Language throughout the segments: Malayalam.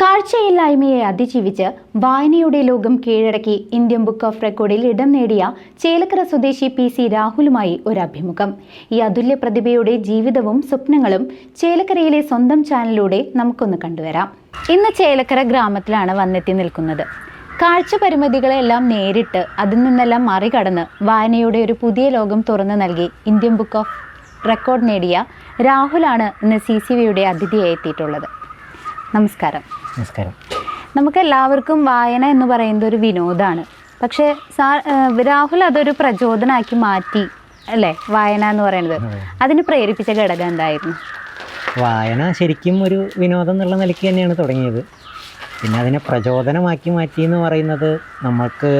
കാഴ്ചയില്ലായ്മയെ അതിജീവിച്ച് വായനയുടെ ലോകം കീഴടക്കി ഇന്ത്യൻ ബുക്ക് ഓഫ് റെക്കോർഡിൽ ഇടം നേടിയ ചേലക്കര സ്വദേശി പി സി രാഹുലുമായി ഒരു അഭിമുഖം ഈ അതുല്യ പ്രതിഭയുടെ ജീവിതവും സ്വപ്നങ്ങളും ചേലക്കരയിലെ സ്വന്തം ചാനലിലൂടെ നമുക്കൊന്ന് കണ്ടുവരാം. ഇന്ന് ചേലക്കര ഗ്രാമത്തിലാണ് വന്നെത്തി നിൽക്കുന്നത്. കാഴ്ച പരിമിതികളെല്ലാം നേരിട്ട് അതിൽ നിന്നെല്ലാം മറികടന്ന് വായനയുടെ ഒരു പുതിയ ലോകം തുറന്നു നൽകി ഇന്ത്യൻ ബുക്ക് ഓഫ് റെക്കോർഡ് നേടിയ രാഹുലാണ് ഇന്ന് സി സി വിയുടെ അതിഥിയായി എത്തിയിട്ടുള്ളത്. നമസ്കാരം. നമസ്കാരം. നമുക്ക് എല്ലാവർക്കും വായന എന്ന് പറയുന്നത് ഒരു വിനോദമാണ് പക്ഷേ സാർ രാഹുൽ അതൊരു പ്രചോദനമാക്കി മാറ്റി അല്ലേ? വായന എന്ന് പറയുന്നത്. അതെ. അതിന് പ്രേരിപ്പിച്ച ഘടകം എന്തായിരുന്നു? വായന ശരിക്കും ഒരു വിനോദം എന്നുള്ള നിലയ്ക്ക് തന്നെയാണ് തുടങ്ങിയത്. പിന്നെ അതിനെ പ്രചോദനമാക്കി മാറ്റി എന്ന് പറയുന്നത് നമുക്ക്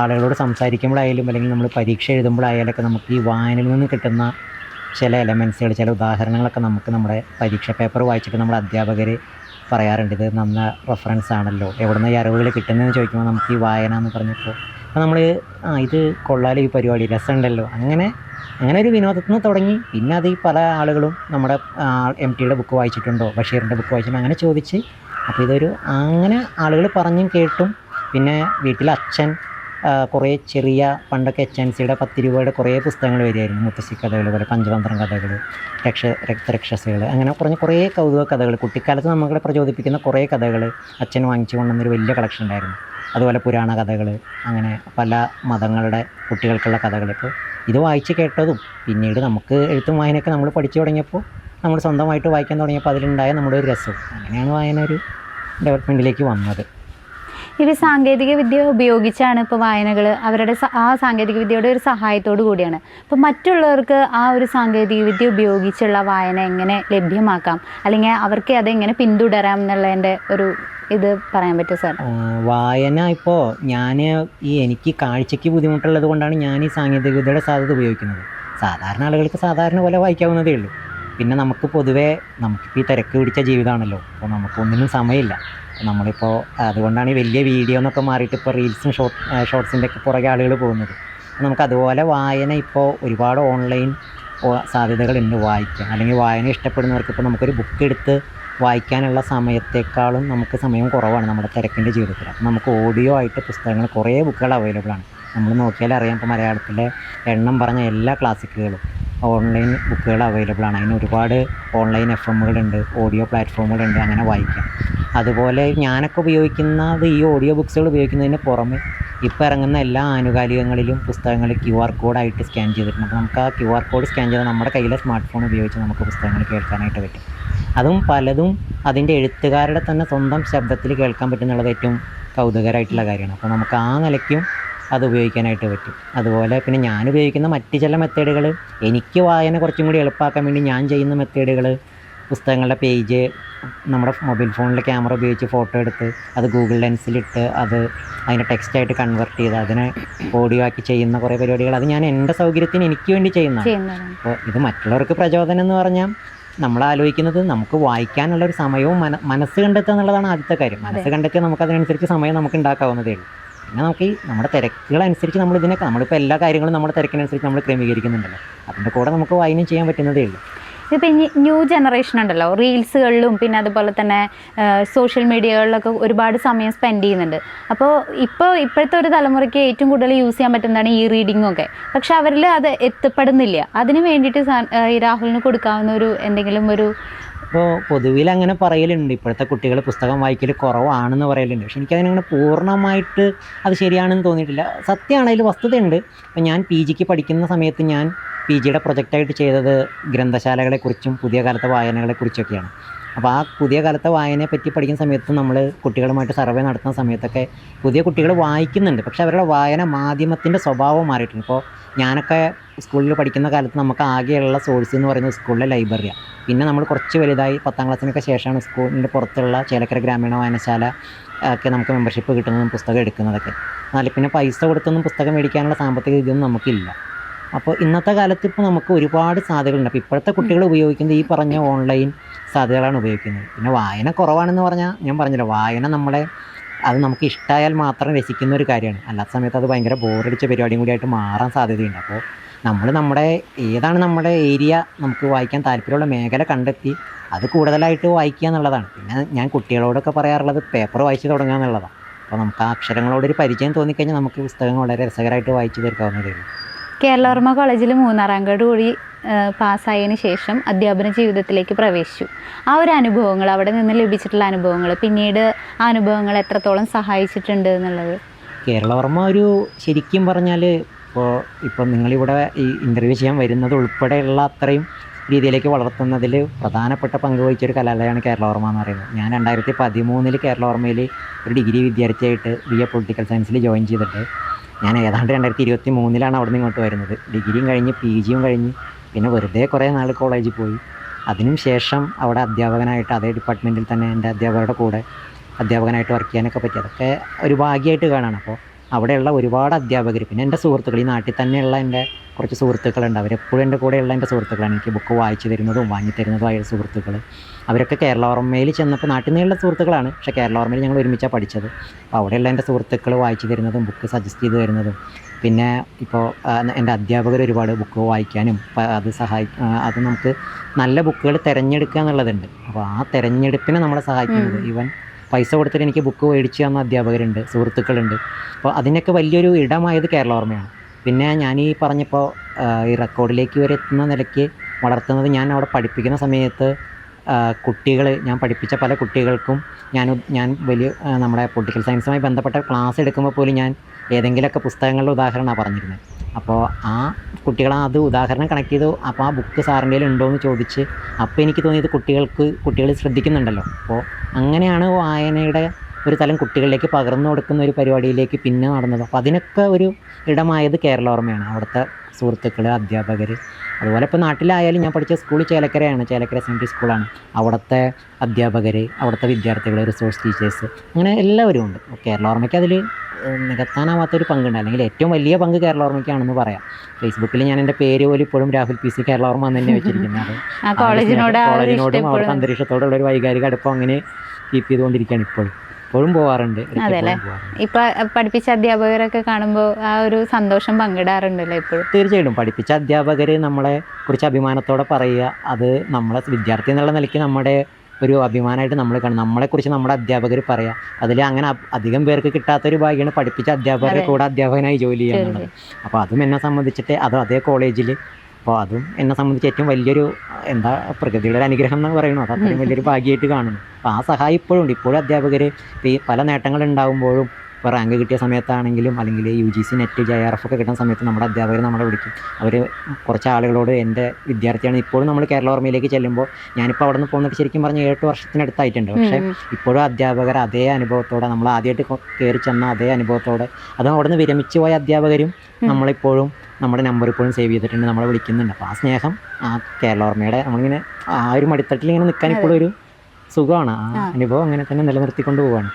ആളുകളോട് സംസാരിക്കുമ്പോഴായാലും അല്ലെങ്കിൽ നമ്മൾ പരീക്ഷ എഴുതുമ്പോഴായാലൊക്കെ നമുക്ക് ഈ വായനയിൽ നിന്ന് കിട്ടുന്ന ചില എലമെൻസുകൾ ചില ഉദാഹരണങ്ങളൊക്കെ നമുക്ക് നമ്മുടെ പരീക്ഷ പേപ്പർ വായിച്ചിട്ട് നമ്മുടെ അധ്യാപകർ പറയാറുണ്ട് ഇത് നന്ന റെഫറൻസ് ആണല്ലോ. എവിടുന്ന ഈ അറിവുകൾ കിട്ടുന്നതെന്ന് ചോദിക്കുമ്പോൾ നമുക്ക് ഈ വായന എന്ന് പറഞ്ഞപ്പോൾ അപ്പോൾ നമ്മൾ ആ ഇത് കൊള്ളാലോ ഈ പരിപാടി രസമുണ്ടല്ലോ. അങ്ങനെ അങ്ങനെ ഒരു വിനോദത്തിന് നിന്ന് തുടങ്ങി. പിന്നെ അത് ഈ പല ആളുകളും നമ്മുടെ എം ടിയുടെ ബുക്ക് വായിച്ചിട്ടുണ്ടോ ബഷീറിന്റെ ബുക്ക് വായിച്ചിട്ടുണ്ടോ അങ്ങനെ ചോദിച്ച്. അപ്പോൾ ഇതൊരു അങ്ങനെ ആളുകൾ പറഞ്ഞും കേട്ടും. പിന്നെ വീട്ടിൽ അച്ഛൻ കുറേ ചെറിയ പണ്ടൊക്കെ എച്ച് എൻ സിയുടെ പത്ത് രൂപയുടെ കുറേ പുസ്തകങ്ങൾ വരികയായിരുന്നു. മുത്തശ്ശി കഥകൾ പോലെ പഞ്ചതന്ത്രം കഥകൾ രക്ഷ രക്തരക്ഷസുകൾ അങ്ങനെ കുറഞ്ഞ കുറേ കൗതുക കഥകൾ. കുട്ടിക്കാലത്ത് നമ്മളെ പ്രചോദിപ്പിക്കുന്ന കുറേ കഥകൾ അച്ഛൻ വാങ്ങിച്ചു കൊണ്ടുവന്നൊരു വലിയ കളക്ഷൻ ഉണ്ടായിരുന്നു. അതുപോലെ പുരാണ കഥകൾ അങ്ങനെ പല മതങ്ങളുടെ കുട്ടികൾക്കുള്ള ഇപ്പോൾ ഇത് വായിച്ച് കേട്ടതും പിന്നീട് നമുക്ക് എഴുത്തും വായനയൊക്കെ നമ്മൾ പഠിച്ചു തുടങ്ങിയപ്പോൾ നമ്മൾ സ്വന്തമായിട്ട് വായിക്കാൻ തുടങ്ങിയപ്പോൾ അതിലുണ്ടായ നമ്മുടെ ഒരു രസം. അങ്ങനെയാണ് വായന ഒരു ഡെവലപ്മെന്റിലേക്ക് വന്നത്. ഇത് സാങ്കേതിക വിദ്യ ഉപയോഗിച്ചാണ് ഇപ്പോൾ വായനകൾ അവരുടെ ആ സാങ്കേതിക വിദ്യയുടെ ഒരു സഹായത്തോടു കൂടിയാണ്. അപ്പോൾ മറ്റുള്ളവർക്ക് ആ ഒരു സാങ്കേതിക വിദ്യ ഉപയോഗിച്ചുള്ള വായന എങ്ങനെ ലഭ്യമാക്കാം? അല്ലെങ്കിൽ അവർക്ക് അതെങ്ങനെ പിന്തുടരാം എന്നുള്ളതിന്റെ ഒരു ഇത് പറയാൻ പറ്റും സാർ? വായന ഇപ്പോൾ ഞാൻ ഈ എനിക്ക് കാഴ്ചയ്ക്ക് ബുദ്ധിമുട്ടുള്ളത് കൊണ്ടാണ് ഞാൻ ഈ സാങ്കേതിക വിദ്യയുടെ സാധ്യത ഉപയോഗിക്കുന്നത്. സാധാരണ ആളുകൾക്ക് സാധാരണ പോലെ വായിക്കാവുന്നതേ ഉള്ളൂ. പിന്നെ നമുക്ക് പൊതുവേ നമുക്കിപ്പോൾ ഈ തിരക്ക് പിടിച്ച ജീവിതമാണല്ലോ. അപ്പോൾ നമുക്കൊന്നിനും സമയമില്ല. നമ്മളിപ്പോൾ അതുകൊണ്ടാണ് ഈ വലിയ വീഡിയോ എന്നൊക്കെ മാറിയിട്ട് ഇപ്പോൾ റീൽസും ഷോർട്ട് ഷോർട്സിന്റെ ഒക്കെ പുറകെ ആളുകൾ പോകുന്നത്. നമുക്ക് അതുപോലെ വായന ഇപ്പോൾ ഒരുപാട് ഓൺലൈൻ സാധ്യതകളുണ്ട് വായിക്കാൻ. അല്ലെങ്കിൽ വായന ഇഷ്ടപ്പെടുന്നവർക്ക് ഇപ്പോൾ നമുക്കൊരു ബുക്ക് എടുത്ത് വായിക്കാനുള്ള സമയത്തേക്കാളും നമുക്ക് സമയം കുറവാണ് നമ്മുടെ തിരക്കിന്റെ ജീവിതത്തിൽ. അപ്പോൾ നമുക്ക് ഓഡിയോ ആയിട്ട് പുസ്തകങ്ങൾ കുറേ ബുക്കുകൾ അവൈലബിൾ ആണ്. നമ്മൾ നോക്കിയാൽ അറിയാം ഇപ്പോൾ മലയാളത്തിലെ എണ്ണം പറഞ്ഞ എല്ലാ ക്ലാസിക്കുകളും ഓൺലൈൻ ബുക്കുകൾ അവൈലബിൾ ആണ്. അതിന് ഒരുപാട് ഓൺലൈൻ എഫ് എമ്മുകളുണ്ട് ഓഡിയോ പ്ലാറ്റ്ഫോമുകളുണ്ട് അങ്ങനെ വായിക്കാം. അതുപോലെ ഞാനൊക്കെ ഉപയോഗിക്കുന്നത് ഈ ഓഡിയോ ബുക്സുകൾ ഉപയോഗിക്കുന്നതിന് പുറമെ ഇപ്പോൾ ഇറങ്ങുന്ന എല്ലാ ആനുകാലികങ്ങളിലും പുസ്തകങ്ങൾ ക്യു ആർ കോഡായിട്ട് സ്കാൻ ചെയ്തിട്ടുണ്ട്. അപ്പോൾ നമുക്ക് ആ ക്യു ആർ കോഡ് സ്കാൻ ചെയ്താൽ നമ്മുടെ കയ്യിലെ സ്മാർട്ട് ഫോൺ ഉപയോഗിച്ച് നമുക്ക് പുസ്തകങ്ങൾ കേൾക്കാനായിട്ട് പറ്റും. അതും പലതും അതിന്റെ എഴുത്തുകാരുടെ തന്നെ സ്വന്തം ശബ്ദത്തിൽ കേൾക്കാൻ പറ്റുന്നുള്ളത് ഏറ്റവും കൗതുകരമായിട്ടുള്ള കാര്യമാണ്. അപ്പോൾ നമുക്ക് ആ നിലയ്ക്കും അത് ഉപയോഗിക്കാനായിട്ട് പറ്റും. അതുപോലെ പിന്നെ ഞാൻ ഉപയോഗിക്കുന്ന മറ്റ് ചില മെത്തേഡുകൾ എനിക്ക് വായന കുറച്ചും കൂടി എളുപ്പമാക്കാൻ വേണ്ടി ഞാൻ ചെയ്യുന്ന മെത്തേഡുകൾ പുസ്തകങ്ങളുടെ പേജ് നമ്മുടെ മൊബൈൽ ഫോണിലെ ക്യാമറ ഉപയോഗിച്ച് ഫോട്ടോ എടുത്ത് അത് ഗൂഗിൾ ലെൻസിലിട്ട് അത് അതിനെ ടെക്സ്റ്റായിട്ട് കൺവെർട്ട് ചെയ്ത് അതിനെ ഓഡിയോ ആക്കി ചെയ്യുന്ന കുറേ പരിപാടികൾ. അത് ഞാൻ എന്റെ സൗകര്യത്തിന് എനിക്ക് വേണ്ടി ചെയ്യുന്നതാണ്. അപ്പോൾ ഇത് മറ്റുള്ളവർക്ക് പ്രചോദനം എന്ന് പറഞ്ഞാൽ നമ്മൾ ആലോചിക്കുന്നത് നമുക്ക് വായിക്കാനുള്ള ഒരു സമയവും മന മനസ്സ് കണ്ടെത്തുക എന്നുള്ളതാണ് ആദ്യത്തെ കാര്യം. മനസ്സ് കണ്ടെത്തിയാൽ നമുക്ക് അതിനനുസരിച്ച് സമയം നമുക്ക് ഉണ്ടാക്കാവുന്നതേ ഉള്ളൂ. പിന്നെ നമുക്ക് ഈ നമ്മുടെ തിരക്കുകളനുസരിച്ച് നമ്മൾ ഇതിനൊക്കെ നമ്മളിപ്പോൾ എല്ലാ കാര്യങ്ങളും നമ്മുടെ തിരക്കിനനുസരിച്ച് നമ്മൾ ക്രമീകരിക്കുന്നുണ്ടല്ലോ. അതിന്റെ കൂടെ നമുക്ക് വായനയും ചെയ്യാൻ പറ്റുന്നതേ ഉള്ളൂ. ഇപ്പം ന്യൂ ജനറേഷൻ ഉണ്ടല്ലോ. റീൽസുകളിലും പിന്നെ അതുപോലെ തന്നെ സോഷ്യൽ മീഡിയകളിലൊക്കെ ഒരുപാട് സമയം സ്പെൻഡ് ചെയ്യുന്നുണ്ട്. അപ്പോൾ ഇപ്പോൾ ഇപ്പോഴത്തെ ഒരു തലമുറയ്ക്ക് ഏറ്റവും കൂടുതൽ യൂസ് ചെയ്യാൻ പറ്റുന്നതാണ് ഈ റീഡിംഗ് ഒക്കെ. പക്ഷെ അവരിൽ അത് എത്തപ്പെടുന്നില്ല. അതിന് വേണ്ടിയിട്ട് രാഹുലിന് കൊടുക്കാവുന്ന ഒരു എന്തെങ്കിലും ഒരു ഇപ്പോൾ പൊതുവിൽ അങ്ങനെ പറയലുണ്ട്. ഇപ്പോഴത്തെ കുട്ടികൾ പുസ്തകം വായിക്കൽ കുറവാണെന്ന് പറയലുണ്ട്. പക്ഷെ എനിക്കതിനങ്ങനെ പൂർണമായിട്ട് അത് ശരിയാണെന്ന് തോന്നിയിട്ടില്ല. സത്യമാണെങ്കിലും വസ്തുതയുണ്ട്. അപ്പോൾ ഞാൻ പി ജിക്ക് പഠിക്കുന്ന സമയത്ത് ഞാൻ പി ജിയുടെ പ്രൊജക്റ്റായിട്ട് ചെയ്തത് ഗ്രന്ഥശാലകളെക്കുറിച്ചും പുതിയ കാലത്തെ വായനകളെക്കുറിച്ചൊക്കെയാണ്. അപ്പോൾ ആ പുതിയ കാലത്തെ വായനയെ പറ്റി പഠിക്കുന്ന സമയത്ത് നമ്മൾ കുട്ടികളുമായിട്ട് സർവേ നടത്തുന്ന സമയത്തൊക്കെ പുതിയ കുട്ടികൾ വായിക്കുന്നുണ്ട്. പക്ഷേ അവരുടെ വായന മാധ്യമത്തിന്റെ സ്വഭാവം മാറിയിട്ടുണ്ട്. ഇപ്പോൾ ഞാനൊക്കെ സ്കൂളിൽ പഠിക്കുന്ന കാലത്ത് നമുക്ക് ആകെയുള്ള സോഴ്സ് എന്ന് പറയുന്നത് സ്കൂളിലെ ലൈബ്രറിയാണ് പിന്നെ നമ്മൾ കുറച്ച് വലുതായി പത്താം ക്ലാസ്സിനൊക്കെ ശേഷമാണ് സ്കൂളിന്റെ പുറത്തുള്ള ചേലക്കര ഗ്രാമീണ വായനശാല ഒക്കെ നമുക്ക് മെമ്പർഷിപ്പ് കിട്ടുന്നതും പുസ്തകം എടുക്കുന്നതൊക്കെ. എന്നാൽ പിന്നെ പൈസ കൊടുത്തൊന്നും പുസ്തകം മേടിക്കാനുള്ള സാമ്പത്തിക ഇതൊന്നും നമുക്കില്ല. അപ്പോൾ ഇന്നത്തെ കാലത്ത് ഇപ്പോൾ നമുക്ക് ഒരുപാട് സാധ്യതകളുണ്ട്. അപ്പോൾ ഇപ്പോഴത്തെ കുട്ടികൾ ഉപയോഗിക്കുന്നത് ഈ പറഞ്ഞ ഓൺലൈൻ സാധ്യതകളാണ് ഉപയോഗിക്കുന്നത്. പിന്നെ വായന കുറവാണെന്ന് പറഞ്ഞാൽ ഞാൻ പറഞ്ഞില്ല വായന നമ്മളെ അത് നമുക്ക് ഇഷ്ടമായാൽ മാത്രം രസിക്കുന്ന ഒരു കാര്യമാണ്. അല്ലാത്ത സമയത്ത് അത് ഭയങ്കര ബോറടിച്ച പരിപാടിയും കൂടിയായിട്ട് മാറാൻ സാധ്യതയുണ്ട്. അപ്പോൾ നമ്മൾ നമ്മുടെ ഏതാണ് നമ്മുടെ ഏരിയ നമുക്ക് വായിക്കാൻ താല്പര്യമുള്ള മേഖല കണ്ടെത്തി അത് കൂടുതലായിട്ട് വായിക്കുക എന്നുള്ളതാണ്. പിന്നെ ഞാൻ കുട്ടികളോടൊക്കെ പറയാറുള്ളത് പേപ്പർ വായിച്ച് തുടങ്ങുക എന്നുള്ളതാണ്. അപ്പോൾ നമുക്ക് ആ അക്ഷരങ്ങളോടൊരു പരിചയം തോന്നിക്കഴിഞ്ഞാൽ നമുക്ക് പുസ്തകങ്ങൾ വളരെ രസകരമായിട്ട് വായിച്ചു തീർക്കാവുന്നതേ ഉള്ളൂ. കേരളവർമ്മ കോളേജിൽ മൂന്നാം ഗഡ് കൂടി പാസ്സായതിനു ശേഷം അധ്യാപന ജീവിതത്തിലേക്ക് പ്രവേശിച്ചു. ആ ഒരു അനുഭവങ്ങൾ അവിടെ നിന്ന് ലഭിച്ചിട്ടുള്ള അനുഭവങ്ങൾ പിന്നീട് ആ അനുഭവങ്ങൾ എത്രത്തോളം സഹായിച്ചിട്ടുണ്ട് എന്നുള്ളത്? കേരളവർമ്മ ഒരു ശരിക്കും പറഞ്ഞാൽ ഇപ്പോൾ ഇപ്പം നിങ്ങളിവിടെ ഈ ഇന്റർവ്യൂ ചെയ്യാൻ വരുന്നത് ഉൾപ്പെടെയുള്ള അത്രയും രീതിയിലേക്ക് വളർത്തുന്നതിൽ പ്രധാനപ്പെട്ട പങ്ക് വഹിച്ച ഒരു കലാലയമാണ് കേരളവർമ്മ എന്ന് പറയുന്നത്. ഞാൻ രണ്ടായിരത്തി പതിമൂന്നിൽ കേരളവർമ്മയിൽ ഒരു ഡിഗ്രി വിദ്യാർത്ഥിയായിട്ട് ബി എ പൊളിറ്റിക്കൽ സയൻസിൽ ജോയിൻ ചെയ്തിട്ട് ഞാൻ ഏതാണ്ട് രണ്ടായിരത്തി ഇരുപത്തി മൂന്നിലാണ് അവിടെ നിന്ന് ഇങ്ങോട്ട് വരുന്നത്. ഡിഗ്രിയും കഴിഞ്ഞ് പി ജിയും കഴിഞ്ഞ്. പിന്നെ വെറുതെ കുറേ നാൾ കോളേജിൽ പോയി. അതിനും ശേഷം അവിടെ അധ്യാപകനായിട്ട് അതേ ഡിപ്പാർട്ട്മെന്റിൽ തന്നെ എന്റെ അധ്യാപകരുടെ കൂടെ അധ്യാപകനായിട്ട് വർക്ക് ചെയ്യാനൊക്കെ പറ്റി. അതൊക്കെ ഒരു ഭാഗ്യമായിട്ട് കാണാണ്. അപ്പോൾ അവിടെയുള്ള ഒരുപാട് അധ്യാപകർ പിന്നെ എന്റെ സുഹൃത്തുക്കൾ ഈ നാട്ടിൽ തന്നെയുള്ള എന്റെ കുറച്ച് സുഹൃത്തുക്കളുണ്ട്. അവരെപ്പോഴും എന്റെ കൂടെയുള്ള എന്റെ സുഹൃത്തുക്കളാണ്. എനിക്ക് ബുക്ക് വായിച്ചു തരുന്നതും വാങ്ങി തരുന്നതുമായ സുഹൃത്തുക്കൾ അവരൊക്കെ കേരള ഓർമ്മയിൽ ചെന്നപ്പോൾ നാട്ടിൽ നിന്നുള്ള സുഹൃത്തുക്കളാണ്. പക്ഷേ കേരള ഓർമ്മയിൽ ഞങ്ങൾ ഒരുമിച്ചാണ് പഠിച്ചത്. അപ്പോൾ അവിടെയുള്ള എന്റെ സുഹൃത്തുക്കൾ വായിച്ചു തരുന്നതും ബുക്ക് സജസ്റ്റ് ചെയ്തു തരുന്നതും. പിന്നെ ഇപ്പോൾ എന്റെ അധ്യാപകർ ഒരുപാട് ബുക്ക് വായിക്കാനും അത് സഹായി അത് നമുക്ക് നല്ല ബുക്കുകൾ തിരഞ്ഞെടുക്കുക എന്നുള്ളതുണ്ട്. അപ്പോൾ ആ തിരഞ്ഞെടുപ്പിനെ നമ്മളെ സഹായിക്കുന്നത് ഈവൻ പൈസ കൊടുത്തിട്ട് എനിക്ക് ബുക്ക് മേടിച്ച് തന്ന അധ്യാപകരുണ്ട് സുഹൃത്തുക്കളുണ്ട്. അപ്പോൾ അതിനൊക്കെ വലിയൊരു ഇടമായത് കേരള ഓർമ്മയാണ്. പിന്നെ ഞാൻ ഈ പറഞ്ഞപ്പോൾ ഈ റെക്കോർഡിലേക്ക് വരെ എത്തുന്ന നിലയ്ക്ക് വളർത്തുന്നത് ഞാൻ അവിടെ പഠിപ്പിക്കുന്ന സമയത്ത് കുട്ടികൾ ഞാൻ പഠിപ്പിച്ച പല കുട്ടികൾക്കും ഞാൻ ഞാൻ വലിയ നമ്മുടെ പൊളിറ്റിക്കൽ സയൻസുമായി ബന്ധപ്പെട്ട ക്ലാസ് എടുക്കുമ്പോൾ പോലും ഞാൻ ഏതെങ്കിലുമൊക്കെ പുസ്തകങ്ങളുടെ ഉദാഹരണമാണ് പറഞ്ഞിരുന്നത്. അപ്പോൾ ആ കുട്ടികൾ അത് ഉദാഹരണം കണക്ട് ചെയ്തു. അപ്പോൾ ആ ബുക്ക് സാറിന്റെ ഉണ്ടോ എന്ന് ചോദിച്ച്. അപ്പോൾ എനിക്ക് തോന്നിയത് കുട്ടികൾക്ക് കുട്ടികൾ ശ്രദ്ധിക്കുന്നുണ്ടല്ലോ. അപ്പോൾ അങ്ങനെയാണ് വായനയുടെ ഒരു തലം കുട്ടികളിലേക്ക് പകർന്നു കൊടുക്കുന്ന ഒരു പരിപാടിയിലേക്ക് പിന്നെ നടന്നത്. അപ്പോൾ അതിനൊക്കെ ഒരു ഇടമായത് കേരള ഓർമ്മയാണ്. അവിടുത്തെ സുഹൃത്തുക്കൾ അധ്യാപകർ അതുപോലെ ഇപ്പോൾ നാട്ടിലായാലും ഞാൻ പഠിച്ച സ്കൂൾ ചേലക്കരയാണ്. ചേലക്കര സെൻട്രൽ സ്കൂളാണ് അവിടുത്തെ അധ്യാപകർ അവിടുത്തെ വിദ്യാർത്ഥികൾ റിസോഴ്സ് ടീച്ചേഴ്സ് അങ്ങനെ എല്ലാവരും ഉണ്ട്. കേരള ഓർമ്മയ്ക്ക് അതിൽ നികത്താനാവാത്തൊരു പങ്കുണ്ട്. അല്ലെങ്കിൽ ഏറ്റവും വലിയ പങ്ക് കേരള ഓർമ്മയ്ക്കാണെന്ന് പറയാം. ഫേസ്ബുക്കിൽ ഞാൻ എന്റെ പേര് പോലും ഇപ്പോഴും രാഹുൽ പി സി കേരള ഓർമ്മ തന്നെ വെച്ചിരിക്കുന്നത്. കോളേജിനോട് അവിടുത്തെ അന്തരീക്ഷത്തോടുള്ള ഒരു വൈകാരിക അടുപ്പം അങ്ങനെ കീപ്പ് ചെയ്തുകൊണ്ടിരിക്കുകയാണ് ഇപ്പോഴും. ഇപ്പോഴും പോവാറുണ്ട്. ഇടയ്ക്ക് അതെല്ലേ? എപ്പോഴും പോവാറുണ്ട്. ഇപ്പൊ പഠിപ്പിച്ച അധ്യാപകരൊക്കെ കാണുമ്പോൾ ആ ഒരു സന്തോഷം പങ്കിടാറുണ്ടല്ലോ ഇപ്പോഴും തീർച്ചയായിട്ടും. പഠിപ്പിച്ച അധ്യാപകർ നമ്മളെ കുറിച്ച് അഭിമാനത്തോടെ പറയുക അത് നമ്മളെ വിദ്യാർത്ഥി എന്നുള്ള നിലയ്ക്ക് നമ്മുടെ ഒരു അഭിമാനമായിട്ട് നമ്മൾ കാണും. നമ്മളെക്കുറിച്ച് നമ്മുടെ അധ്യാപകർ പറയാം. അതിൽ അങ്ങനെ അധികം പേർക്ക് കിട്ടാത്തൊരു ഭാഗ്യമാണ് പഠിപ്പിച്ച അധ്യാപകരെ. കൂടെ അധ്യാപകനായി ജോലി ശരി, അപ്പോൾ അതും എന്നെ സംബന്ധിച്ചിട്ട് അതും അതേ കോളേജിൽ അപ്പോൾ അതും എന്നെ സംബന്ധിച്ച് ഏറ്റവും വലിയൊരു എന്താ പ്രകൃതിയുടെ ഒരു അനുഗ്രഹം എന്ന് പറയുന്നു അത് അത്രയും വലിയൊരു ഭാഗ്യമായിട്ട് കാണുന്നു. അപ്പോൾ ആ സഹായം ഇപ്പോഴും ഉണ്ട്. ഇപ്പോഴും അധ്യാപകർ ഈ പല നേട്ടങ്ങൾ ഉണ്ടാകുമ്പോഴും ഇപ്പോൾ റാങ്ക് കിട്ടിയ സമയത്താണെങ്കിലും അല്ലെങ്കിൽ U G C net J R F ഒക്കെ കിട്ടുന്ന സമയത്ത് നമ്മുടെ അധ്യാപകർ നമ്മളെ വിളിക്കും. അവർ കുറച്ച് ആളുകളോട് എന്റെ വിദ്യാർത്ഥിയാണ്. ഇപ്പോഴും നമ്മൾ കേരള ഓർമ്മയിലേക്ക് ചെല്ലുമ്പോൾ ഞാനിപ്പോൾ അവിടെ നിന്ന് പോകുന്നിട്ട് ശരിക്കും പറഞ്ഞാൽ എട്ട് വർഷത്തിനടുത്തായിട്ടുണ്ട്. പക്ഷേ. ഇപ്പോഴും അധ്യാപകർ അതേ അനുഭവത്തോടെ നമ്മൾ ആദ്യമായിട്ട് കയറി ചെന്ന അതേ അനുഭവത്തോടെ അതും അവിടെ നിന്ന് വിരമിച്ചു പോയ അധ്യാപകരും. നമ്മളിപ്പോഴും നമ്മുടെ നമ്പർ ഇപ്പോഴും സേവ് ചെയ്തിട്ടുണ്ട് നമ്മളെ വിളിക്കുന്നുണ്ട്. അപ്പോൾ ആ സ്നേഹം ആ കേരള ഓർമ്മയുടെ നമ്മളിങ്ങനെ ആ ഒരു മടിത്തട്ടിൽ ഇങ്ങനെ നിൽക്കാൻ ഇപ്പോഴും ഒരു സുഖമാണ്. ആ. അനുഭവം അങ്ങനെ തന്നെ നിലനിർത്തിക്കൊണ്ട് പോവാണ്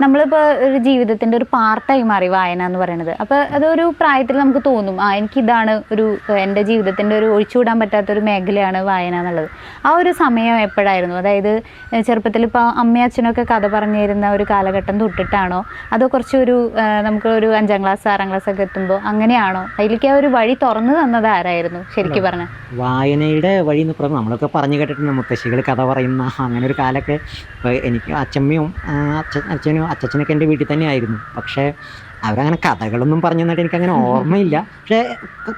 നമ്മളിപ്പോൾ ഒരു ജീവിതത്തിന്റെ ഒരു പാർട്ടായി മാറി വായന എന്ന് പറയുന്നത്. അപ്പോൾ അതൊരു പ്രായത്തിൽ നമുക്ക് തോന്നും ആ എനിക്കിതാണ് ഒരു എന്റെ ജീവിതത്തിന്റെ ഒരു ഒഴിച്ചുകൂടാൻ പറ്റാത്തൊരു മേഖലയാണ് വായന എന്നുള്ളത്. ആ ഒരു സമയം എപ്പോഴായിരുന്നു? അതായത് ചെറുപ്പത്തിൽ ഇപ്പോൾ അമ്മയും അച്ഛനൊക്കെ കഥ പറഞ്ഞു തരുന്ന ഒരു കാലഘട്ടം തൊട്ടിട്ടാണോ? അതോ കുറച്ചൊരു നമുക്ക് ഒരു അഞ്ചാം ക്ലാസ് ആറാം ക്ലാസ് ഒക്കെ എത്തുമ്പോൾ അങ്ങനെയാണോ? അതിലേക്ക് ആ ഒരു വഴി തുറന്നു തന്നത് ആരായിരുന്നു? ശരിക്കും പറഞ്ഞാൽ വായനയുടെ വഴി എന്ന് നമ്മളൊക്കെ പറഞ്ഞു കേട്ടിട്ടുണ്ട് മുത്തശ്ശികൾ കഥ പറയുന്ന അങ്ങനെ ഒരു കാലമൊക്കെ ഇപ്പോൾ എനിക്ക് അച്ഛ അച്ഛനും അച്ഛനൊക്കെ എന്റെ വീട്ടിൽ തന്നെ ആയിരുന്നു പക്ഷേ അവരങ്ങനെ കഥകളൊന്നും പറഞ്ഞു തന്നിട്ട് എനിക്കങ്ങനെ ഓർമ്മയില്ല. പക്ഷേ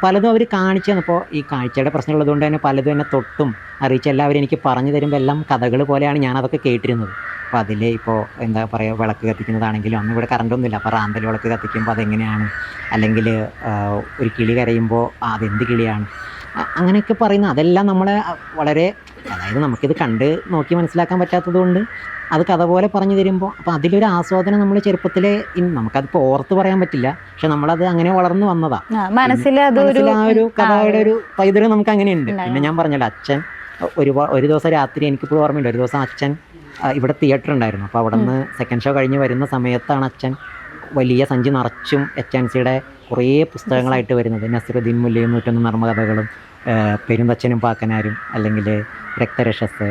പലതും അവർ കാണിച്ചു തന്നപ്പോൾ ഈ കാഴ്ചയുടെ പ്രശ്നമുള്ളത് കൊണ്ട് തന്നെ പലതും എന്നെ തൊട്ടും അറിയിച്ച് എല്ലാവരും എനിക്ക് പറഞ്ഞു തരുമ്പോൾ എല്ലാം കഥകൾ പോലെയാണ് ഞാൻ അതൊക്കെ കേട്ടിരുന്നത്. അപ്പോൾ അതിൽ ഇപ്പോൾ എന്താ പറയുക വിളക്ക് കത്തിക്കുന്നതാണെങ്കിലും അന്ന് ഇവിടെ കറണ്ടൊന്നുമില്ല അപ്പോൾ റാന്തൽ വിളക്ക് കത്തിക്കുമ്പോൾ അതെങ്ങനെയാണ്? അല്ലെങ്കിൽ ഒരു കിളി കരയുമ്പോൾ അതെന്ത് കിളിയാണ്? അങ്ങനെയൊക്കെ പറയുന്ന അതെല്ലാം നമ്മളെ വളരെ അതായത് നമുക്കിത് കണ്ട് നോക്കി മനസ്സിലാക്കാൻ പറ്റാത്തത് കൊണ്ട് അത് കഥ പോലെ പറഞ്ഞു തരുമ്പോൾ അപ്പോൾ അതിലൊരു ആസ്വാദനം നമ്മൾ ചെറുപ്പത്തിൽ നമുക്കതിപ്പോൾ ഓർത്ത് പറയാൻ പറ്റില്ല. പക്ഷെ നമ്മളത് അങ്ങനെ വളർന്നു വന്നതാ. മനസ്സിൽ ആ ഒരു കഥയുടെ ഒരു പൈതൃകം നമുക്ക് അങ്ങനെയുണ്ട് പിന്നെ ഞാൻ പറഞ്ഞല്ലോ അച്ഛൻ ഒരു ഒരു ദിവസം രാത്രി എനിക്കിപ്പോൾ ഓർമ്മയുണ്ട്. ഒരു ദിവസം അച്ഛൻ ഇവിടെ തിയേറ്റർ ഉണ്ടായിരുന്നു. അപ്പോൾ അവിടെ നിന്ന് സെക്കൻഡ് ഷോ കഴിഞ്ഞ് വരുന്ന സമയത്താണ് അച്ഛൻ വലിയ സഞ്ചി നിറച്ചും എച്ച് എൻ സിയുടെ കുറേ പുസ്തകങ്ങളായിട്ട് വരുന്നത്. നസറുദ്ദീൻ മുല്ലയും നൂറ്റൊന്ന് നർമ്മകഥകളും പെരുന്തച്ഛനും പാക്കനാരും അല്ലെങ്കിൽ രക്തരക്ഷസ്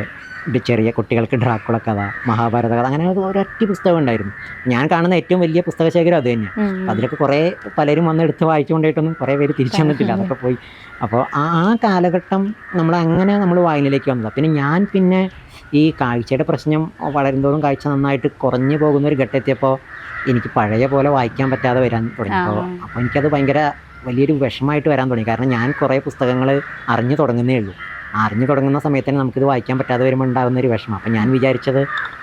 ചെറിയ കുട്ടികൾക്ക് ഡ്രാക്കുള കഥ മഹാഭാരത കഥ അങ്ങനെ ഒരൊറ്റ പുസ്തകം ഉണ്ടായിരുന്നു. ഞാൻ കാണുന്ന ഏറ്റവും വലിയ പുസ്തക ശേഖരം അത് തന്നെയാണ് അതിലൊക്കെ കുറേ പലരും വന്ന് എടുത്ത് വായിച്ചു കൊണ്ടായിട്ടൊന്നും കുറേ പേര് തിരിച്ചു വന്നിട്ടില്ല അതൊക്കെ പോയി. അപ്പോൾ ആ ആ കാലഘട്ടം നമ്മൾ അങ്ങനെ നമ്മൾ വായനയിലേക്ക് വന്നതാണ് പിന്നെ ഞാൻ പിന്നെ ഈ കാഴ്ചയുടെ പ്രശ്നം വളരുന്തോറും കാഴ്ച നന്നായിട്ട് കുറഞ്ഞു പോകുന്ന ഒരു ഘട്ടം എത്തിയപ്പോൾ എനിക്ക് പഴയ പോലെ വായിക്കാൻ പറ്റാതെ വരാൻ തുടങ്ങി അപ്പോൾ. അപ്പോൾ എനിക്കത് ഭയങ്കര വലിയൊരു വിഷമമായിട്ട് വരാൻ തുടങ്ങി കാരണം ഞാൻ കുറേ പുസ്തകങ്ങൾ അറിഞ്ഞു തുടങ്ങുന്നേ ഉള്ളൂ അറിഞ്ഞു തുടങ്ങുന്ന സമയത്ത് തന്നെ നമുക്കിത് വായിക്കാൻ പറ്റാതെ വരുമ്പോൾ ഉണ്ടാകുന്ന ഒരു വിഷമം. അപ്പം ഞാൻ വിചാരിച്ചത്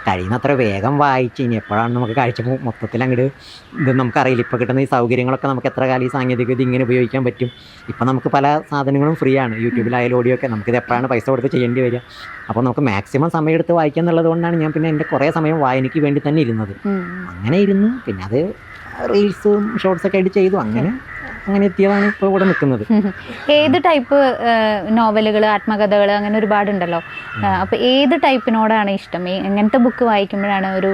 കഴിയുന്നത്ര വേഗം വായിച്ച് ഇനി എപ്പോഴാണ് നമുക്ക് കാഴ്ച മൊത്തത്തിൽ അങ്ങോട്ട് ഇത് നമുക്കറിയില്ല. ഇപ്പോൾ കിട്ടുന്ന ഈ സൗകര്യങ്ങളൊക്കെ നമുക്ക് എത്ര കാലം ഈ സാങ്കേതികവിദ്യ ഇങ്ങനെ ഉപയോഗിക്കാൻ പറ്റും? ഇപ്പം നമുക്ക് പല സാധനങ്ങളും ഫ്രീ ആണ്. യൂട്യൂബിലായാലും ഓഡിയോ ഒക്കെ നമുക്കിത് എപ്പോഴാണ് പൈസ കൊടുത്ത് ചെയ്യേണ്ടി വരിക? അപ്പോൾ നമുക്ക് മാക്സിമം സമയം എടുത്ത് വായിക്കുക എന്നുള്ളത് കൊണ്ടാണ് ഞാൻ പിന്നെ എന്റെ കുറേ സമയം വായനയ്ക്ക് വേണ്ടി തന്നെ ഇരുന്നത്. അങ്ങനെ ഇരുന്നു. പിന്നെ അത് റീൽസും ഷോർട്സൊക്കെ ആയിട്ട് ചെയ്തു. അങ്ങനെ അങ്ങനെ എത്തിയതാണ് ഇപ്പോൾ ഇവിടെ നിൽക്കുന്നത്. ഏത് ടൈപ്പ് നോവലുകൾ ആത്മകഥകൾ അങ്ങനെ ഒരുപാടുണ്ടല്ലോ. അപ്പോൾ അപ്പൊ ഏത് ടൈപ്പിനോടാണ് ഇഷ്ടം? എങ്ങനത്തെ ബുക്ക് വായിക്കുമ്പോഴാണ് ഒരു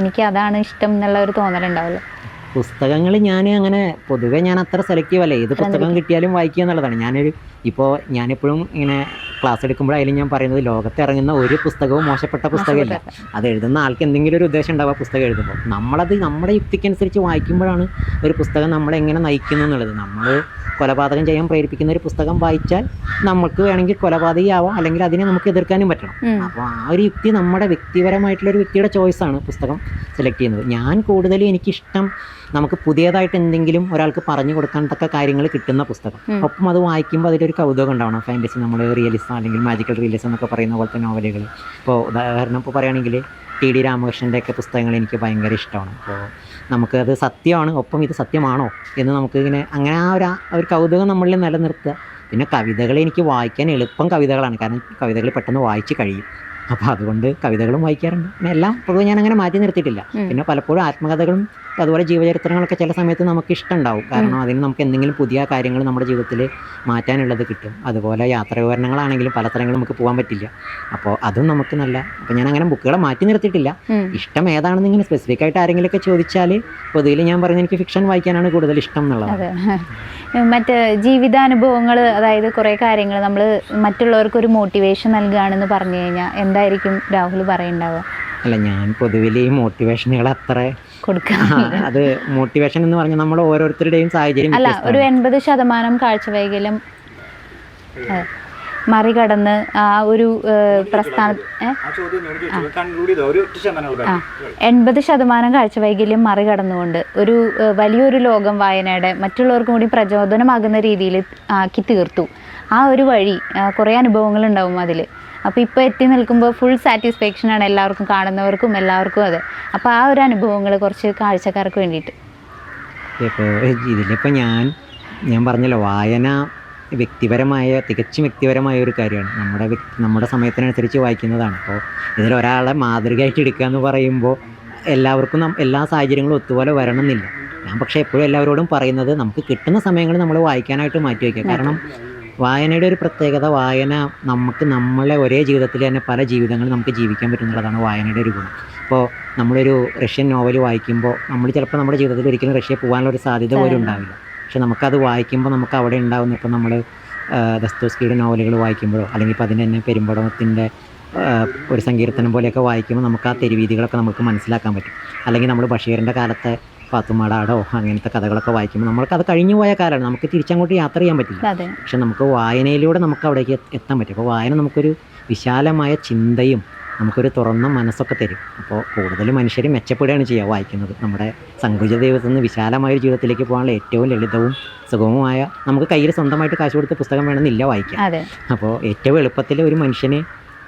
എനിക്ക് അതാണ് ഇഷ്ടം എന്നുള്ള ഒരു തോന്നലുണ്ടാവുള്ളൂ. പുസ്തകങ്ങൾ ഞാൻ അങ്ങനെ പൊതുവെ ഞാൻ അത്ര സെലക്റ്റീവ് അല്ല. ഏത് പുസ്തകം കിട്ടിയാലും വായിക്കുക എന്നുള്ളതാണ്. ഞാനൊരു ഇപ്പോൾ ഞാനിപ്പോഴും ഇങ്ങനെ ക്ലാസ് എടുക്കുമ്പോഴായാലും ഞാൻ പറയുന്നത് ലോകത്ത് ഇറങ്ങുന്ന ഒരു പുസ്തകവും മോശപ്പെട്ട പുസ്തകമില്ല. അത് എഴുതുന്ന ആൾക്ക് എന്തെങ്കിലും ഒരു ഉദ്ദേശം ഉണ്ടാവുക പുസ്തകം എഴുതുമ്പോൾ നമ്മളത് നമ്മുടെ യുക്തിക്കനുസരിച്ച് വായിക്കുമ്പോഴാണ് ഒരു പുസ്തകം നമ്മളെ എങ്ങനെ നയിക്കുന്നു എന്നുള്ളത്. നമ്മൾ കൊലപാതകം ചെയ്യാൻ പ്രേരിപ്പിക്കുന്ന ഒരു പുസ്തകം വായിച്ചാൽ നമുക്ക് വേണമെങ്കിൽ കൊലപാതകയാവാം അല്ലെങ്കിൽ അതിനെ നമുക്ക് എതിർക്കാനും പറ്റണം. അപ്പോൾ ആ ഒരു യുക്തി നമ്മുടെ വ്യക്തിപരമായിട്ടുള്ള ഒരു വ്യക്തിയുടെ ചോയ്സാണ് പുസ്തകം സെലക്ട് ചെയ്യുന്നത്. ഞാൻ കൂടുതലും എനിക്കിഷ്ടം നമുക്ക് പുതിയതായിട്ട് എന്തെങ്കിലും ഒരാൾക്ക് പറഞ്ഞു കൊടുക്കാൻ തക്ക കാര്യങ്ങൾ കിട്ടുന്ന പുസ്തകം. ഒപ്പം അത് വായിക്കുമ്പോൾ അതിലൊരു കൗതുകം ഉണ്ടാവണം. ഫാന്റസി നമ്മൾ റിയലിസം അല്ലെങ്കിൽ മാജിക്കൽ റിയലിസം എന്നൊക്കെ പറയുന്ന പോലത്തെ നോവലുകൾ ഇപ്പോൾ ഉദാഹരണം ഇപ്പോൾ പറയുകയാണെങ്കിൽ ടി ഡി രാമകൃഷ്ണന്റെ ഒക്കെ പുസ്തകങ്ങൾ എനിക്ക് ഭയങ്കര ഇഷ്ടമാണ്. അപ്പോൾ നമുക്ക് അത് സത്യമാണ്. ഒപ്പം ഇത് സത്യമാണോ എന്ന് നമുക്ക് ഇങ്ങനെ അങ്ങനെ ആ ഒരു ആ ഒരു കൗതുകം നമ്മളിൽ നിലനിർത്തുക. പിന്നെ കവിതകൾ എനിക്ക് വായിക്കാൻ എളുപ്പം കവിതകളാണ്. കാരണം കവിതകൾ പെട്ടെന്ന് വായിച്ച് കഴിയും. അപ്പോൾ അതുകൊണ്ട് കവിതകളും വായിക്കാറുണ്ട്. പിന്നെ എല്ലാം പൊതുവെ ഞാൻ അങ്ങനെ മാറ്റി നിർത്തിയിട്ടില്ല. പിന്നെ പലപ്പോഴും ആത്മകഥകളും അതുപോലെ ജീവചരിത്രങ്ങളൊക്കെ ചില സമയത്ത് നമുക്ക് ഇഷ്ടമുണ്ടാവും കാരണം അതിന് നമുക്ക് എന്തെങ്കിലും പുതിയ കാര്യങ്ങൾ നമ്മുടെ ജീവിതത്തിൽ മാറ്റാനുള്ളത് കിട്ടും. അതുപോലെ യാത്ര വിവരണങ്ങളാണെങ്കിലും പല സ്ഥലങ്ങളും നമുക്ക് പോകാൻ പറ്റില്ല. അപ്പോൾ അതും നമുക്ക് നല്ല അപ്പോൾ ഞാൻ അങ്ങനെ ബുക്കുകളെ മാറ്റി നിർത്തിയിട്ടില്ല. ഇഷ്ടം ഏതാണെന്ന് ഇങ്ങനെ സ്പെസിഫിക് ആയിട്ട് ആരെങ്കിലുമൊക്കെ ചോദിച്ചാൽ പൊതുവിൽ ഞാൻ പറഞ്ഞ എനിക്ക് ഫിക്ഷൻ വായിക്കാനാണ് കൂടുതൽ ഇഷ്ടം എന്നുള്ളത് മറ്റ് ജീവിതാനുഭവങ്ങൾ അതായത് കുറേ കാര്യങ്ങൾ നമ്മൾ മറ്റുള്ളവർക്ക് ഒരു മോട്ടിവേഷൻ നൽകുകയാണെന്ന് പറഞ്ഞു കഴിഞ്ഞാൽ എന്തായിരിക്കും രാഹുൽ പറയുണ്ടാവുക? അല്ല ഞാൻ പൊതുവിൽ ഈ മോട്ടിവേഷനുകൾ അത്ര അത് മോട്ടിവേഷൻ എന്ന് പറഞ്ഞാൽ നമ്മൾ ഓരോരുത്തരുടെയും സാഹചര്യം അല്ല ഒരു. എൺപത് ശതമാനം കാഴ്ചവൈകല്യം മറികടന്ന് ആ ഒരു പ്രസ്ഥാന എൺപത് ശതമാനം കാഴ്ചവൈകല്യം മറികടന്നുകൊണ്ട് ഒരു വലിയൊരു ലോകം വായനയുടെ മറ്റുള്ളവർക്കും കൂടി പ്രചോദനമാകുന്ന രീതിയിൽ ആക്കി തീർത്തു. ആ ഒരു വഴി കുറേ അനുഭവങ്ങൾ ഉണ്ടാവും അതിൽ. അപ്പോൾ ഇപ്പോൾ എത്തി നിൽക്കുമ്പോൾ ഫുൾ സാറ്റിസ്ഫാക്ഷൻ ആണ് എല്ലാവർക്കും കാണുന്നവർക്കും എല്ലാവർക്കും അതെ. അപ്പോൾ ആ ഒരു അനുഭവങ്ങൾ കുറച്ച് കാഴ്ചക്കാർക്ക് വേണ്ടിയിട്ട്. ഇപ്പോൾ ഇതിലിപ്പോൾ ഞാൻ ഞാൻ പറഞ്ഞല്ലോ വായന വ്യക്തിപരമായ തികച്ചും വ്യക്തിപരമായ ഒരു കാര്യമാണ്. നമ്മുടെ വ്യക്തി നമ്മുടെ സമയത്തിനനുസരിച്ച് വായിക്കുന്നതാണ്. അപ്പോൾ ഇതിൽ ഒരാളെ മാതൃകയായിട്ട് എടുക്കുക എന്ന് പറയുമ്പോൾ എല്ലാവർക്കും എല്ലാ സാഹചര്യങ്ങളും ഒത്തുപോലെ വരണമെന്നില്ല. ഞാൻ പക്ഷേ എപ്പോഴും എല്ലാവരോടും പറയുന്നത് നമുക്ക് കിട്ടുന്ന സമയങ്ങൾ നമ്മൾ വായിക്കാനായിട്ട് മാറ്റി വയ്ക്കുക. കാരണം വായനയുടെ ഒരു പ്രത്യേകത വായന നമുക്ക് നമ്മളെ ഒരേ ജീവിതത്തിൽ തന്നെ പല ജീവിതങ്ങൾ നമുക്ക് ജീവിക്കാൻ പറ്റുന്നുള്ളതാണ് വായനയുടെ ഒരു ഗുണം. ഇപ്പോൾ നമ്മളൊരു റഷ്യൻ നോവൽ വായിക്കുമ്പോൾ നമ്മൾ ചിലപ്പോൾ നമ്മുടെ ജീവിതത്തിൽ ഒരിക്കലും റഷ്യ പോകാനുള്ള ഒരു സാധ്യത പോലും ഉണ്ടാവില്ല. പക്ഷെ നമുക്കത് വായിക്കുമ്പോൾ നമുക്ക് അവിടെ ഉണ്ടാകുന്ന ഇപ്പോൾ നമ്മൾ ദസ്തോസ്കിയുടെ നോവലുകൾ വായിക്കുമ്പോഴോ അല്ലെങ്കിൽ ഇപ്പോൾ അതിന്റെ തന്നെ പെരുമ്പടവത്തിന്റെ ഒരു സങ്കീർത്തനം പോലെയൊക്കെ വായിക്കുമ്പോൾ നമുക്ക് ആ തെരുവീതികളൊക്കെ നമുക്ക് മനസ്സിലാക്കാൻ പറ്റും. അല്ലെങ്കിൽ നമ്മൾ ബഷീറിന്റെ കാലത്തെ പാത്തുമാടാടോ അങ്ങനത്തെ കഥകളൊക്കെ വായിക്കുമ്പോൾ നമ്മൾക്ക് അത് കഴിഞ്ഞു പോയ കാലമാണ്. നമുക്ക് തിരിച്ചങ്ങോട്ട് യാത്ര ചെയ്യാൻ പറ്റില്ല. പക്ഷെ നമുക്ക് വായനയിലൂടെ നമുക്ക് അവിടേക്ക് എത്താൻ പറ്റും. അപ്പോൾ വായന നമുക്കൊരു വിശാലമായ ചിന്തയും നമുക്കൊരു തുറന്ന മനസ്സൊക്കെ തരും. അപ്പോൾ കൂടുതൽ മനുഷ്യർ മെച്ചപ്പെടുകയാണ് ചെയ്യുക വായിക്കുന്നത്. നമ്മുടെ സങ്കുചിത ജീവിതത്തിൽ നിന്ന് വിശാലമായ ഒരു ജീവിതത്തിലേക്ക് പോകാനുള്ള ഏറ്റവും ലളിതവും സുഗമമായ നമുക്ക് കയ്യിൽ സ്വന്തമായിട്ട് കാശ് കൊടുത്ത പുസ്തകം വേണമെന്നില്ല വായിക്കാം അപ്പോൾ ഏറ്റവും എളുപ്പത്തിൽ ഒരു മനുഷ്യനെ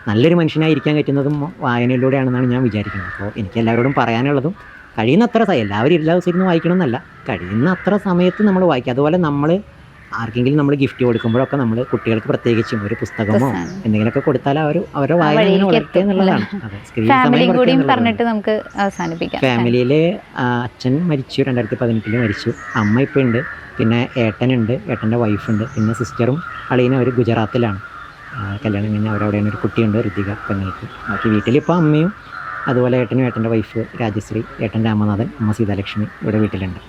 നല്ലൊരു മനുഷ്യനായിരിക്കാൻ പറ്റുന്നതും വായനയിലൂടെയാണെന്നാണ് ഞാൻ വിചാരിക്കുന്നത്. അപ്പോൾ എനിക്ക് എല്ലാവരോടും പറയാനുള്ളതും കഴിയുന്നത്ര എല്ലാവരും എല്ലാ ദിവസവും ഇരുന്ന് വായിക്കണം എന്നല്ല കഴിയുന്ന അത്ര സമയത്ത് നമ്മൾ വായിക്കുക അതുപോലെ നമ്മൾ ആർക്കെങ്കിലും നമ്മൾ ഗിഫ്റ്റ് കൊടുക്കുമ്പോഴൊക്കെ നമ്മൾ കുട്ടികൾക്ക് പ്രത്യേകിച്ചും ഒരു പുസ്തകമോ പുസ്തകം. എന്തെങ്കിലുമൊക്കെ കൊടുത്താൽ അവർ അവരുടെ വായന. എന്നുള്ളതാണ്. കൂടിയും പറഞ്ഞിട്ട് നമുക്ക് അവസാനിപ്പിക്കാം. ഫാമിലിയിൽ അച്ഛൻ മരിച്ചു രണ്ടായിരത്തി പതിനെട്ടിൽ മരിച്ചു. അമ്മ ഇപ്പം ഉണ്ട്. പിന്നെ ഏട്ടനുണ്ട് ഏട്ടന്റെ വൈഫുണ്ട് പിന്നെ സിസ്റ്ററും അളിയനും അവർ ഗുജറാത്തിലാണ്. കല്യാണം കഴിഞ്ഞ് അവരവിടെയാണ്. ഒരു കുട്ടിയുണ്ട് ഋതിക പെങ്ങൾക്ക്. ബാക്കി വീട്ടിലിപ്പോൾ അമ്മയും അതുപോലെ ഏട്ടനും ഏട്ടന്റെ വൈഫ് രാജശ്രീ ഏട്ടൻ രാമനാഥൻ അമ്മ സീതാലക്ഷ്മി ഇവിടെ വീട്ടിലുണ്ട്.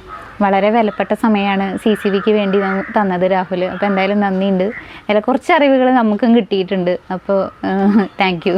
വളരെ വിലപ്പെട്ട സമയമാണ് സി സി വിക്ക് വേണ്ടി തന്നത് രാഹുൽ. അപ്പോൾ എന്തായാലും നന്ദിയുണ്ട്. അതിൽ കുറച്ച് അറിവുകൾ നമുക്കും കിട്ടിയിട്ടുണ്ട്. അപ്പോൾ താങ്ക് യു